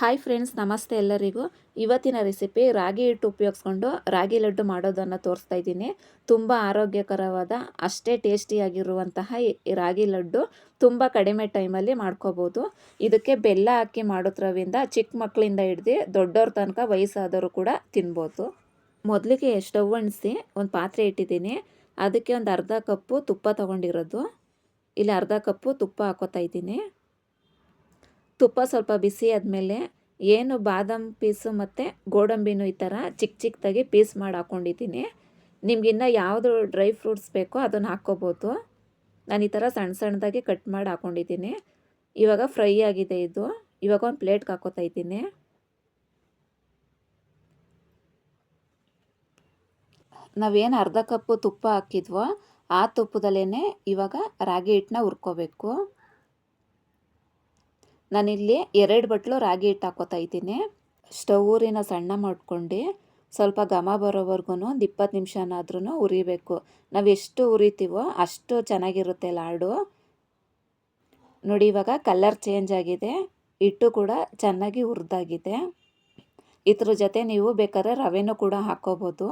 Hi friends ನಮಸ್ತೆ ಎಲ್ಲರಿಗೂ. ಇವತ್ತಿನ ರೆಸಿಪಿ ರಾಗಿ ಹಿಟ್ಟು ಉಪಯೋಗಿಸ್ಕೊಂಡು ರಾಗಿ ಲಡ್ಡು ಮಾಡೋದನ್ನು ತೋರಿಸ್ತಾ ಇದ್ದೀನಿ. ತುಂಬ ಆರೋಗ್ಯಕರವಾದ, ಅಷ್ಟೇ ಟೇಸ್ಟಿಯಾಗಿರುವಂತಹ ರಾಗಿ ಲಡ್ಡು ತುಂಬ ಕಡಿಮೆ ಟೈಮಲ್ಲಿ ಮಾಡ್ಕೋಬೋದು. ಇದಕ್ಕೆ ಬೆಲ್ಲ ಹಾಕಿ ಮಾಡೋದ್ರಿಂದ ಚಿಕ್ಕ ಮಕ್ಕಳಿಂದ ಹಿಡ್ದು ದೊಡ್ಡವ್ರ ತನಕ ವಯಸ್ಸಾದವರು ಕೂಡ ತಿನ್ಬೋದು. ಮೊದಲಿಗೆ ಸ್ಟವ್ ಅಣಿಸಿ ಒಂದು ಪಾತ್ರೆ ಇಟ್ಟಿದ್ದೀನಿ. ಅದಕ್ಕೆ ಒಂದು ಅರ್ಧ ಕಪ್ಪು ತುಪ್ಪ ತೊಗೊಂಡಿರೋದು. ಇಲ್ಲಿ ಅರ್ಧ ಕಪ್ಪು ತುಪ್ಪ ಹಾಕೋತಾ ಇದ್ದೀನಿ. ತುಪ್ಪ ಸ್ವಲ್ಪ ಬಿಸಿ ಆದಮೇಲೆ ಏನು ಬಾದಾಮ್ ಪೀಸು ಮತ್ತು ಗೋಡಂಬಿನೂ ಈ ಥರ ಚಿಕ್ಕ ಚಿಕ್ಕದಾಗಿ ಪೀಸ್ ಮಾಡಿ ಹಾಕ್ಕೊಂಡಿದ್ದೀನಿ ನಿಮ್ಗಿನ್ನ ಯಾವುದು ಡ್ರೈ ಫ್ರೂಟ್ಸ್ ಬೇಕೋ ಅದನ್ನು ಹಾಕ್ಕೋಬೋದು. ನಾನು ಈ ಥರ ಸಣ್ಣ ಸಣ್ಣದಾಗಿ ಕಟ್ ಮಾಡಿ ಹಾಕ್ಕೊಂಡಿದ್ದೀನಿ ಇವಾಗ ಫ್ರೈ ಆಗಿದೆ ಇದು. ಇವಾಗ ಒಂದು ಪ್ಲೇಟ್ಗೆ ಹಾಕೋತಾ ಇದ್ದೀನಿ. ನಾವೇನು ಅರ್ಧ ಕಪ್ಪು ತುಪ್ಪ ಹಾಕಿದ್ವೋ ಆ ತುಪ್ಪದಲ್ಲೇ ಇವಾಗ ರಾಗಿ ಹಿಟ್ಟನ್ನ ಹುರ್ಕೋಬೇಕು. ನಾನಿಲ್ಲಿ ಎರಡು ಬಟ್ಲು ರಾಗಿ ಹಿಟ್ಟು ಹಾಕೋತಾ ಇದ್ದೀನಿ. ಸ್ಟವ್ ಊರಿನ ಸಣ್ಣ ಮಾಡ್ಕೊಂಡು ಸ್ವಲ್ಪ ಘಮ ಬರೋವರೆಗೂ ಒಂದು ಇಪ್ಪತ್ತು ನಿಮಿಷನಾದ್ರೂ ಉರಿಬೇಕು. ನಾವು ಎಷ್ಟು ಉರಿತೀವೋ ಅಷ್ಟು ಚೆನ್ನಾಗಿರುತ್ತೆ ಲಾಡು. ನೋಡಿ, ಇವಾಗ ಕಲರ್ ಚೇಂಜ್ ಆಗಿದೆ. ಹಿಟ್ಟು ಕೂಡ ಚೆನ್ನಾಗಿ ಹುರಿದಾಗಿದೆ ಇದ್ರ ಜೊತೆ ನೀವು ಬೇಕಾದ್ರೆ ರವೆನೂ ಕೂಡ ಹಾಕೋಬೋದು.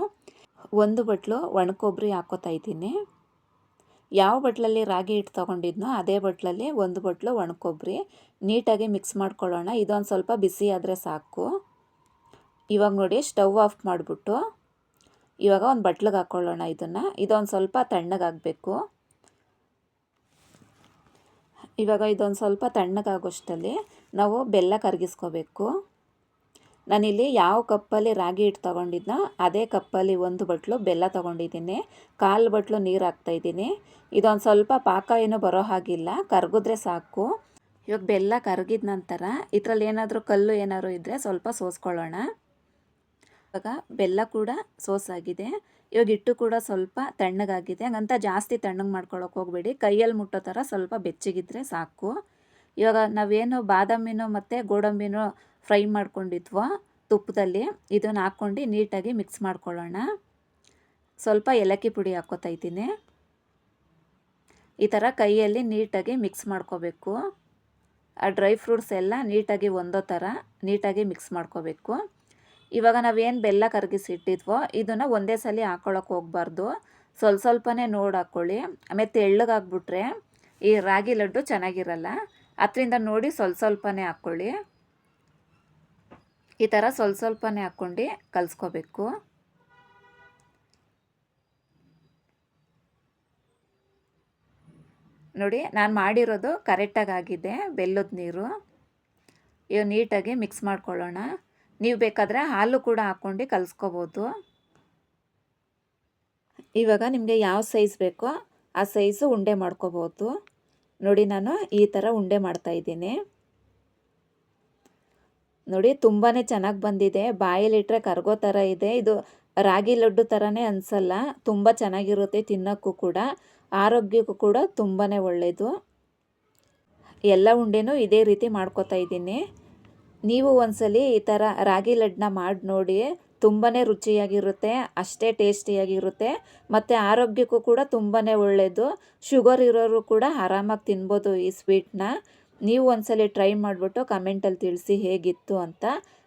ಒಂದು ಬಟ್ಲು ಒಣಕೊಬ್ಬರಿ ಹಾಕೋತಾ ಇದ್ದೀನಿ. ಯಾವ ಬಟ್ಲಲ್ಲಿ ರಾಗಿ ಹಿಟ್ಟು ತೊಗೊಂಡಿದ್ನೋ ಅದೇ ಬಟ್ಲಲ್ಲಿ ಒಂದು ಬಟ್ಲು ಒಣಕೊಬ್ಬರಿ. ನೀಟಾಗಿ ಮಿಕ್ಸ್ ಮಾಡ್ಕೊಳ್ಳೋಣ. ಇದೊಂದು ಸ್ವಲ್ಪ ಬಿಸಿ ಆದರೆ ಸಾಕು. ಇವಾಗ ನೋಡಿ ಸ್ಟವ್ ಆಫ್ ಮಾಡಿಬಿಟ್ಟು ಇವಾಗ ಒಂದು ಬಟ್ಲಿಗೆ ಹಾಕ್ಕೊಳ್ಳೋಣ ಇದನ್ನು. ಇದೊಂದು ಸ್ವಲ್ಪ ತಣ್ಣಗಾಗಬೇಕು ಇವಾಗ ಇದೊಂದು ಸ್ವಲ್ಪ ತಣ್ಣಗಾಗೋಷ್ಟಲ್ಲಿ ನಾವು ಬೆಲ್ಲ ಕರಗಿಸ್ಕೋಬೇಕು. ನಾನಿಲ್ಲಿ ಯಾವ ಕಪ್ಪಲ್ಲಿ ರಾಗಿ ಹಿಟ್ಟು ತೊಗೊಂಡಿದ್ನೋ ಅದೇ ಕಪ್ಪಲ್ಲಿ ಒಂದು ಬಟ್ಲು ಬೆಲ್ಲ ತೊಗೊಂಡಿದ್ದೀನಿ. ಕಾಲು ಬಟ್ಲು ನೀರು ಹಾಕ್ತಾಯಿದ್ದೀನಿ ಇದೊಂದು ಸ್ವಲ್ಪ ಪಾಕ ಏನೂ ಬರೋ ಹಾಗಿಲ್ಲ. ಕರಗಿದ್ರೆ ಸಾಕು. ಇವಾಗ ಬೆಲ್ಲ ಕರಗಿದ ನಂತರ ಇದರಲ್ಲಿ ಏನಾದರೂ ಕಲ್ಲು ಏನಾದರೂ ಇದ್ದರೆ ಸ್ವಲ್ಪ ಸೋಸ್ಕೊಳ್ಳೋಣ. ಇವಾಗ ಬೆಲ್ಲ ಕೂಡ ಸೋಸಾಗಿದೆ. ಇವಾಗ ಹಿಟ್ಟು ಕೂಡ ಸ್ವಲ್ಪ ತಣ್ಣಗಾಗಿದೆ. ಹಂಗಂತ ಜಾಸ್ತಿ ತಣ್ಣಗೆ ಮಾಡ್ಕೊಳಕ್ಕೆ ಹೋಗಬೇಡಿ. ಕೈಯಲ್ಲಿ ಮುಟ್ಟೋ ಥರ ಸ್ವಲ್ಪ ಬೆಚ್ಚಗಿದ್ರೆ ಸಾಕು. ಇವಾಗ ನಾವೇನು ಬಾದಾಮಿನೋ ಮತ್ತು ಗೋಡಂಬಿನೋ ಫ್ರೈ ಮಾಡ್ಕೊಂಡಿದ್ವೋ ತುಪ್ಪದಲ್ಲಿ. ಇದನ್ನು ಹಾಕ್ಕೊಂಡು ನೀಟಾಗಿ ಮಿಕ್ಸ್ ಮಾಡ್ಕೊಳ್ಳೋಣ. ಸ್ವಲ್ಪ ಏಲಕ್ಕಿ ಪುಡಿ ಹಾಕ್ಕೋತಾ ಇದ್ದೀನಿ. ಈ ಥರ ಕೈಯಲ್ಲಿ ನೀಟಾಗಿ ಮಿಕ್ಸ್ ಮಾಡ್ಕೋಬೇಕು. ಆ ಡ್ರೈ ಫ್ರೂಟ್ಸ್ ಎಲ್ಲ ನೀಟಾಗಿ ಒಂದೋ ಥರ ನೀಟಾಗಿ ಮಿಕ್ಸ್ ಮಾಡ್ಕೋಬೇಕು. ಇವಾಗ ನಾವೇನು ಬೆಲ್ಲ ಕರಗಿಸಿ ಇಟ್ಟಿದ್ವೋ ಇದನ್ನು ಒಂದೇ ಸಲ ಹಾಕ್ಕೊಳಕ್ಕೆ ಹೋಗ್ಬಾರ್ದು. ಸ್ವಲ್ಪ ಸ್ವಲ್ಪನೇ ನೋಡಿ ಹಾಕ್ಕೊಳ್ಳಿ ಆಮೇಲೆ ತೆಳ್ಳಗಾಗ್ಬಿಟ್ರೆ ಈ ರಾಗಿ ಲಡ್ಡು ಚೆನ್ನಾಗಿರಲ್ಲ. ಅದರಿಂದ ನೋಡಿ ಸ್ವಲ್ಪ ಸ್ವಲ್ಪನೇ ಹಾಕ್ಕೊಳ್ಳಿ ಈ ಥರ ಸ್ವಲ್ಪ ಸ್ವಲ್ಪನೇ ಹಾಕ್ಕೊಂಡು ಕಲಿಸ್ಕೋಬೇಕು. ನೋಡಿ, ನಾನು ಮಾಡಿರೋದು ಕರೆಕ್ಟಾಗಿ ಆಗಿದೆ, ಬೆಲ್ಲದ ನೀರು. ಇವು ನೀಟಾಗಿ ಮಿಕ್ಸ್ ಮಾಡ್ಕೊಳ್ಳೋಣ. ನೀವು ಬೇಕಾದರೆ ಹಾಲು ಕೂಡ ಹಾಕ್ಕೊಂಡು ಕಲಿಸ್ಕೋಬೋದು. ಇವಾಗ ನಿಮಗೆ ಯಾವ ಸೈಜ್ ಬೇಕೋ ಆ ಸೈಜು ಉಂಡೆ ಮಾಡ್ಕೋಬೋದು. ನೋಡಿ, ನಾನು ಈ ಥರ ಉಂಡೆ ಮಾಡ್ತಾಯಿದ್ದೀನಿ ನೋಡಿ ತುಂಬಾ ಚೆನ್ನಾಗಿ ಬಂದಿದೆ. ಬಾಯಲ್ಲಿಟ್ಟರೆ ಕರ್ಗೋ ಥರ ಇದೆ. ಇದು ರಾಗಿ ಲಡ್ಡು ಥರನೇ ಅನಿಸಲ್ಲ. ತುಂಬ ಚೆನ್ನಾಗಿರುತ್ತೆ ತಿನ್ನೋಕ್ಕೂ ಕೂಡ. ಆರೋಗ್ಯಕ್ಕೂ ಕೂಡ ತುಂಬಾ ಒಳ್ಳೆಯದು ಎಲ್ಲ ಉಂಡೆನೂ ಇದೇ ರೀತಿ ಮಾಡ್ಕೋತಾ ಇದ್ದೀನಿ. ನೀವು ಒಂದ್ಸಲಿ ಈ ಥರ ರಾಗಿ ಲಡ್ಡನ್ನ ಮಾಡಿ ನೋಡಿ. ತುಂಬಾ ರುಚಿಯಾಗಿರುತ್ತೆ, ಅಷ್ಟೇ ಟೇಸ್ಟಿಯಾಗಿರುತ್ತೆ, ಮತ್ತು ಆರೋಗ್ಯಕ್ಕೂ ಕೂಡ ತುಂಬಾ ಒಳ್ಳೆಯದು ಶುಗರ್ ಇರೋರು ಕೂಡ ಆರಾಮಾಗಿ ತಿನ್ಬೋದು ಈ ಸ್ವೀಟ್ನ. ನೀವು ಒಂದ್ಸಲಿ ಟ್ರೈ ಮಾಡಿಬಿಟ್ಟು ಕಮೆಂಟಲ್ಲಿ ತಿಳಿಸಿ ಹೇಗಿತ್ತು ಅಂತ.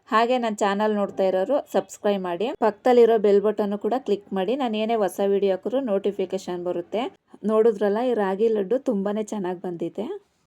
ಹಾಗೆ ನನ್ನ ಚಾನಲ್ ನೋಡ್ತಾ ಇರೋರು ಸಬ್ಸ್ಕ್ರೈಬ್ ಮಾಡಿ. ಪಕ್ಕದಲ್ಲಿರೋ ಬೆಲ್ ಬಟನ್ ಕೂಡ ಕ್ಲಿಕ್ ಮಾಡಿ. ನಾನು ಏನೇ ಹೊಸ ವಿಡಿಯೋ ಹಾಕಿದ್ರು ನೋಟಿಫಿಕೇಶನ್ ಬರುತ್ತೆ. ನೋಡಿದ್ರಲ್ಲ ಈ ರಾಗಿ ಲಡ್ಡು ತುಂಬಾ ಚೆನ್ನಾಗಿ ಬಂದಿದೆ.